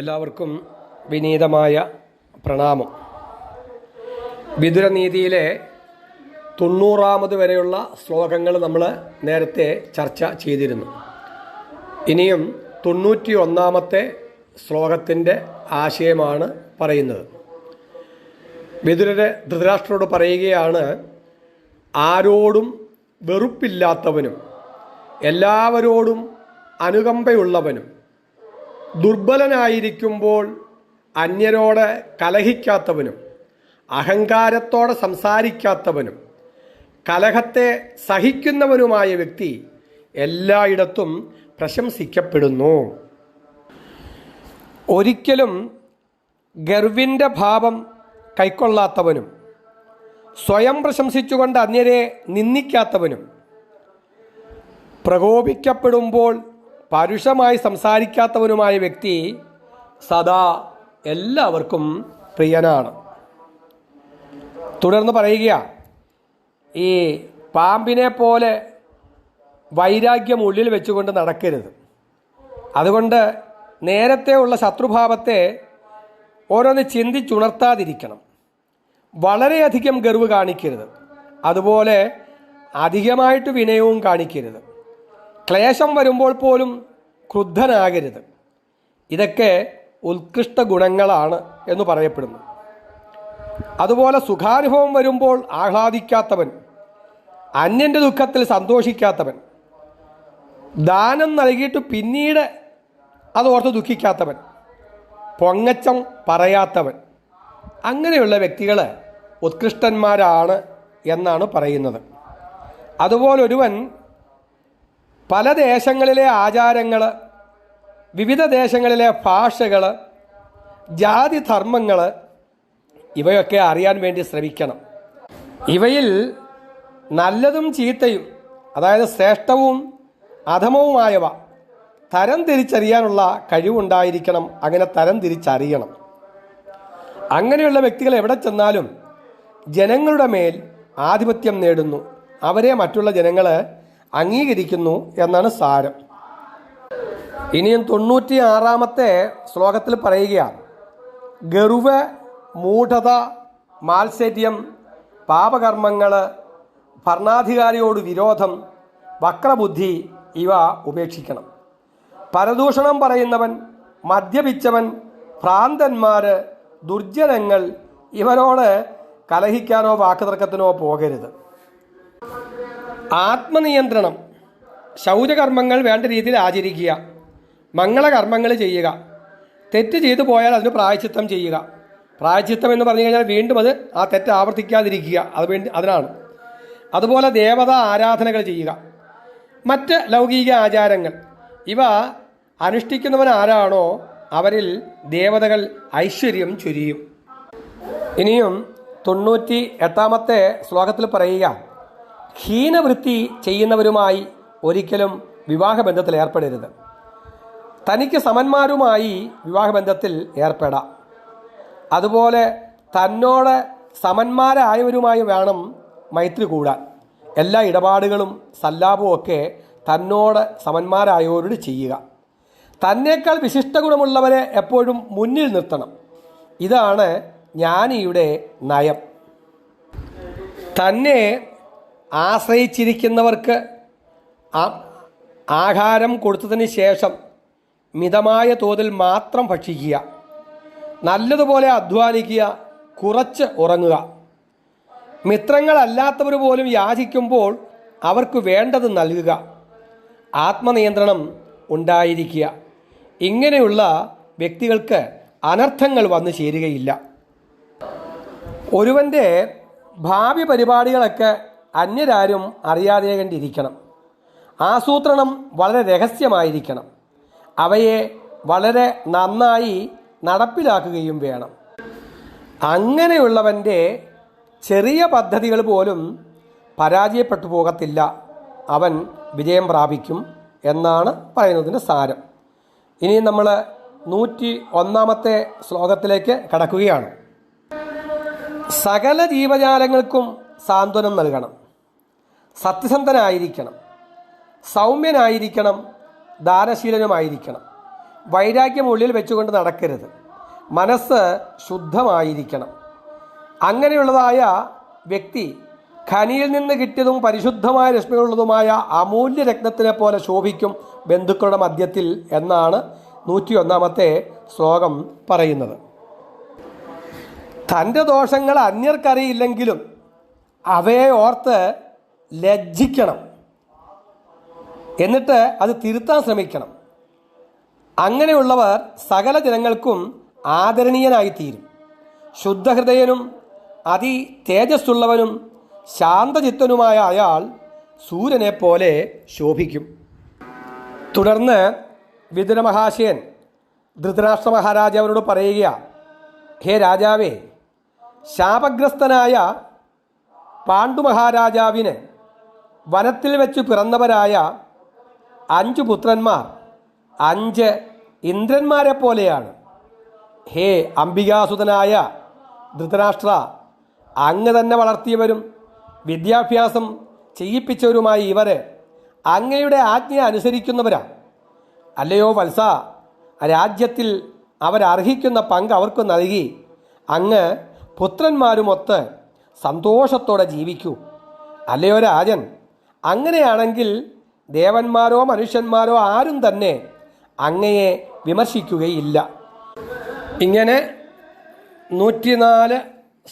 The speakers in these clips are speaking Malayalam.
എല്ലാവർക്കും വിനീതമായ പ്രണാമം. വിതുരനീതിയിലെ തൊണ്ണൂറാമത് വരെയുള്ള ശ്ലോകങ്ങൾ നമ്മൾ നേരത്തെ ചർച്ച ചെയ്തിരുന്നു. ഇനിയും തൊണ്ണൂറ്റി ഒന്നാമത്തെ ശ്ലോകത്തിന്റെ ആശയമാണ് പറയുന്നത്. വിതുരരെ ധൃതരാഷ്ട്രോട് പറയുകയാണ് ആരോടും വെറുപ്പില്ലാത്തവനും എല്ലാവരോടും അനുകമ്പയുള്ളവനും ദുർബലനായിരിക്കുമ്പോൾ അന്യരോട് കലഹിക്കാത്തവനും അഹങ്കാരത്തോടെ സംസാരിക്കാത്തവനും കലഹത്തെ സഹിക്കുന്നവനുമായ വ്യക്തി എല്ലായിടത്തും പ്രശംസിക്കപ്പെടുന്നു. ഒരിക്കലും ഗർവിന്റെ ഭാവം കൈക്കൊള്ളാത്തവനും സ്വയം പ്രശംസിച്ചുകൊണ്ട് അന്യരെ നിന്ദിക്കാത്തവനും പ്രകോപിക്കപ്പെടുമ്പോൾ പരുഷമായി സംസാരിക്കാത്തവനുമായ വ്യക്തി സദാ എല്ലാവർക്കും പ്രിയനാണ്. തുടർന്ന് പറയുക ഈ പാമ്പിനെ പോലെ വൈരാഗ്യം ഉള്ളിൽ വെച്ചുകൊണ്ട് നടക്കരുത്. അതുകൊണ്ട് നേരത്തെ ഉള്ള ശത്രുഭാവത്തെ ഓരോന്ന് ചിന്തിച്ചുണർത്താതിരിക്കണം. വളരെയധികം ഗർവ് കാണിക്കരുത്. അതുപോലെ അധികമായിട്ട് വിനയവും കാണിക്കരുത്. ക്ലേശം വരുമ്പോൾ പോലും ക്രുദ്ധനാകരുത്. ഇതൊക്കെ ഉത്കൃഷ്ട ഗുണങ്ങളാണ് എന്ന് പറയപ്പെടുന്നു. അതുപോലെ സുഖാനുഭവം വരുമ്പോൾ ആഹ്ലാദിക്കാത്തവൻ അന്യന്റെ ദുഃഖത്തിൽ സന്തോഷിക്കാത്തവൻ ദാനം നൽകിയിട്ട് പിന്നീട് അത് ഓർത്ത് ദുഃഖിക്കാത്തവൻ പൊങ്ങച്ചം പറയാത്തവൻ അങ്ങനെയുള്ള വ്യക്തികൾ ഉത്കൃഷ്ടന്മാരാണ് എന്നാണ് പറയുന്നത്. അതുപോലെ ഒരുവൻ പല ദേശങ്ങളിലെ ആചാരങ്ങൾ വിവിധ ദേശങ്ങളിലെ ഭാഷകൾ ജാതി ധർമ്മങ്ങൾ ഇവയൊക്കെ അറിയാൻ വേണ്ടി ശ്രമിക്കണം. ഇവയിൽ നല്ലതും ചീത്തയും അതായത് ശ്രേഷ്ഠവും അധമവുമായവ തരം തിരിച്ചറിയാനുള്ള കഴിവുണ്ടായിരിക്കണം അങ്ങനെ തരം തിരിച്ചറിയണം. അങ്ങനെയുള്ള വ്യക്തികൾ എവിടെ ചെന്നാലും ജനങ്ങളുടെ മേൽ ആധിപത്യം നേടുന്നു. അവരെ മറ്റുള്ള ജനങ്ങൾ അംഗീകരിക്കുന്നു എന്നാണ് സാരം. ഇനിയും തൊണ്ണൂറ്റി ആറാമത്തെ ശ്ലോകത്തിൽ പറയുകയാണ്. ഗർവ് മൂഢത മാത്സര്യം പാപകർമ്മങ്ങൾ ഭരണാധികാരിയോട് വിരോധം വക്രബുദ്ധി ഇവ ഉപേക്ഷിക്കണം. പരദൂഷണം പറയുന്നവൻ മദ്യപിച്ചവൻ ഭ്രാന്തന്മാർ ദുർജനങ്ങൾ ഇവരോട് കലഹിക്കാനോ വാക്കുതർക്കത്തിനോ പോകരുത്. ആത്മനിയന്ത്രണം. ശൗചകർമ്മങ്ങൾ വേണ്ട രീതിയിൽ ആചരിക്കുക. മംഗളകർമ്മങ്ങൾ ചെയ്യുക. തെറ്റ് ചെയ്തു പോയാൽ അതിന് പ്രായച്ചിത്തം ചെയ്യുക. പ്രായച്ചിത്തം എന്ന് പറഞ്ഞു കഴിഞ്ഞാൽ വീണ്ടും അത് ആ തെറ്റ് ആവർത്തിക്കാതിരിക്കുക. അത് വേണ്ടി അതിനാണ്. അതുപോലെ ദേവതാ ആരാധനകൾ ചെയ്യുക. മറ്റ് ലൗകിക ആചാരങ്ങൾ. ഇവ അനുഷ്ഠിക്കുന്നവൻ ആരാണോ അവരിൽ ദേവതകൾ ഐശ്വര്യം ചൊരിയും. ഇനിയും തൊണ്ണൂറ്റി എട്ടാമത്തെ ശ്ലോകത്തിൽ പറയുക. ഹീനവൃത്തി ചെയ്യുന്നവരുമായി ഒരിക്കലും വിവാഹബന്ധത്തിൽ ഏർപ്പെടരുത്. തനിക്ക് സമന്മാരുമായി വിവാഹബന്ധത്തിൽ ഏർപ്പെടാം. അതുപോലെ തന്നോട് സമന്മാരായവരുമായി വേണം മൈത്രി കൂടാൻ. എല്ലാ ഇടപാടുകളും സല്ലാപവും ഒക്കെ തന്നോട് സമന്മാരായവരോട് ചെയ്യുക. തന്നേക്കാൾ വിശിഷ്ട ഗുണമുള്ളവരെ എപ്പോഴും മുന്നിൽ നിർത്തണം. ഇതാണ് ജ്ഞാനിയുടെ നയം. തന്നെ ആശ്രയിച്ചിരിക്കുന്നവർക്ക് ആഹാരം കൊടുത്തതിന് ശേഷം മിതമായ തോതിൽ മാത്രം ഭക്ഷിക്കുക. നല്ലതുപോലെ അധ്വാനിക്കുക കുറച്ച് ഉറങ്ങുക. മിത്രങ്ങളല്ലാത്തവർ പോലും യാചിക്കുമ്പോൾ അവർക്ക് വേണ്ടത് നൽകുക. ആത്മനിയന്ത്രണം ഉണ്ടായിരിക്കുക. ഇങ്ങനെയുള്ള വ്യക്തികൾക്ക് അനർത്ഥങ്ങൾ വന്നു ചേരുകയില്ല. ഒരുവന്റെ ഭാവി പരിപാടികളൊക്കെ അന്യരാരും അറിയാതെ കണ്ടിരിക്കണം. ആസൂത്രണം വളരെ രഹസ്യമായിരിക്കണം. അവയെ വളരെ നന്നായി നടപ്പിലാക്കുകയും വേണം. അങ്ങനെയുള്ളവന്റെ ചെറിയ പദ്ധതികൾ പോലും പരാജയപ്പെട്ടു പോകത്തില്ല. അവൻ വിജയം പ്രാപിക്കും എന്നാണ് പറയുന്നതിന്റെ സാരം. ഇനി നമ്മൾ നൂറ്റി ഒന്നാമത്തെ ശ്ലോകത്തിലേക്ക് കടക്കുകയാണ്. സകല ജീവജാലങ്ങൾക്കും സാന്ത്വനം നൽകണം. സത്യസന്ധനായിരിക്കണം. സൗമ്യനായിരിക്കണം. ദാനശീലനുമായിരിക്കണം. വൈരാഗ്യം ഉള്ളിൽ വെച്ചുകൊണ്ട് നടക്കരുത്. മനസ്സ് ശുദ്ധമായിരിക്കണം. അങ്ങനെയുള്ളതായ വ്യക്തി ഖനിയിൽ നിന്ന് കിട്ടിയതും പരിശുദ്ധമായ രശ്മികളുള്ളതുമായ അമൂല്യ രത്നത്തിനെ പോലെ ശോഭിക്കും ബന്ധുക്കളുടെ മധ്യത്തിൽ എന്നാണ് നൂറ്റിയൊന്നാമത്തെ ശ്ലോകം പറയുന്നത്. തന്റെ ദോഷങ്ങൾ അന്യർക്കറിയില്ലെങ്കിലും അവയെ ഓർത്ത് ലജ്ജിക്കണം. എന്നിട്ട് അത് തിരുത്താൻ ശ്രമിക്കണം. അങ്ങനെയുള്ളവർ സകല ജനങ്ങൾക്കും ആദരണീയനായിത്തീരും. ശുദ്ധഹൃദയനും അതി തേജസ്സുള്ളവനും ശാന്തചിത്തനുമായ അയാൾ സൂര്യനെ പോലെ ശോഭിക്കും. തുടർന്ന് വിതുര മഹാശയൻ ധൃതരാഷ്ട്ര മഹാരാജാവിനോട് പറയുക ഹേ രാജാവേ ശാപഗ്രസ്തനായ പാണ്ഡു മഹാരാജാവിന് വനത്തിൽ വെച്ച് പിറന്നവരായ അഞ്ച് പുത്രന്മാർ. അഞ്ച് ഇന്ദ്രന്മാരെ പോലെയാണ്. ഹേ അംബികാസുതനായ ധൃതരാഷ്ട്ര അങ്ങ് തന്നെ വളർത്തിയവരും വിദ്യാഭ്യാസം ചെയ്യിപ്പിച്ചവരുമായി ഇവർ അങ്ങയുടെ ആജ്ഞ അനുസരിക്കുന്നവരാണ് അല്ലയോ വത്സ രാജ്യത്തിൽ അവരർഹിക്കുന്ന പങ്ക് അവർക്ക് നൽകി. അങ്ങ് പുത്രന്മാരുമൊത്ത് സന്തോഷത്തോടെ ജീവിക്കൂ. അല്ലയോ രാജൻ അങ്ങനെയാണെങ്കിൽ ദേവന്മാരോ മനുഷ്യന്മാരോ ആരും തന്നെ അങ്ങയെ വിമർശിക്കുകയില്ല. ഇങ്ങനെ നൂറ്റിനാല്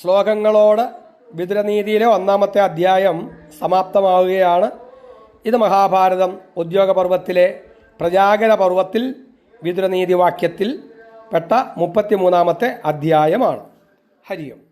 ശ്ലോകങ്ങളോട് വിതുരനീതിയിലെ ഒന്നാമത്തെ അധ്യായം സമാപ്തമാവുകയാണ്. ഇത് മഹാഭാരതം ഉദ്യോഗപർവത്തിലെ പ്രജാഗര പർവത്തിൽ വിതുരനീതി വാക്യത്തിൽ പെട്ട മുപ്പത്തിമൂന്നാമത്തെ അധ്യായമാണ്. ഹരിയം.